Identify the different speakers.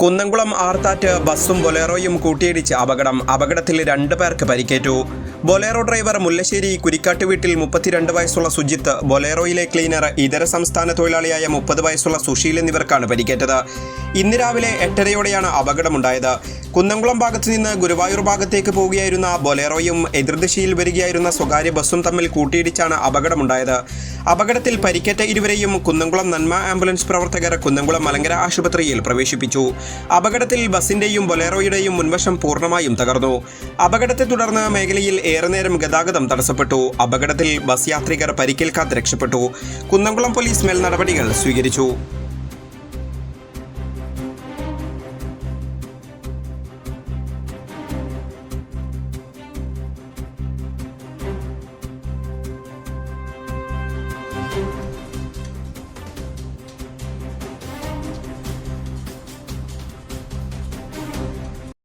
Speaker 1: കുന്നംകുളം ആർത്താറ്റ് ബസ്സും ബൊലേറോയും കൂട്ടിയിടിച്ച് അപകടം. അപകടത്തിൽ രണ്ട് പേർക്ക് പരിക്കേറ്റു. ബൊലേറോ ഡ്രൈവർ മുല്ലശ്ശേരി കുരിക്കാട്ട് വീട്ടിൽ മുപ്പത്തിരണ്ട് വയസ്സുള്ള സുജിത്ത് ബൊലേറോയിലെ ക്ലീനർ ഇതര സംസ്ഥാന തൊഴിലാളിയായ മുപ്പത് വയസ്സുള്ള സുശീൽ എന്നിവർക്കാണ് പരിക്കേറ്റത്. ഇന്ന് രാവിലെ എട്ടരയോടെയാണ് അപകടമുണ്ടായത്. കുന്നംകുളം ഭാഗത്തു നിന്ന് ഗുരുവായൂർ ഭാഗത്തേക്ക് പോവുകയായിരുന്ന ബൊലേറോയും എതിർദിശയിൽ വരികയായിരുന്ന സ്വകാര്യ ബസ്സും തമ്മിൽ കൂട്ടിയിടിച്ചാണ് അപകടമുണ്ടായത്. അപകടത്തിൽ പരിക്കേറ്റ ഇരുവരെയും കുന്നംകുളം നന്മ ആംബുലൻസ് പ്രവർത്തകർ കുന്നംകുളം മലങ്കര ആശുപത്രിയിൽ പ്രവേശിപ്പിച്ചു. അപകടത്തിൽ ബസിന്റെയും ബൊലേറോയുടെയും മുൻവശം പൂർണമായും തകർന്നു. അപകടത്തെ തുടർന്ന് മേഖലയിൽ ഏറെ നേരം ഗതാഗതം തടസ്സപ്പെട്ടു. അപകടത്തിൽ ബസ് യാത്രികർ പരിക്കേൽക്കാതെ രക്ഷപ്പെട്ടു. കുന്നംകുളം പോലീസ് മേൽ നടപടികൾ സ്വീകരിച്ചു.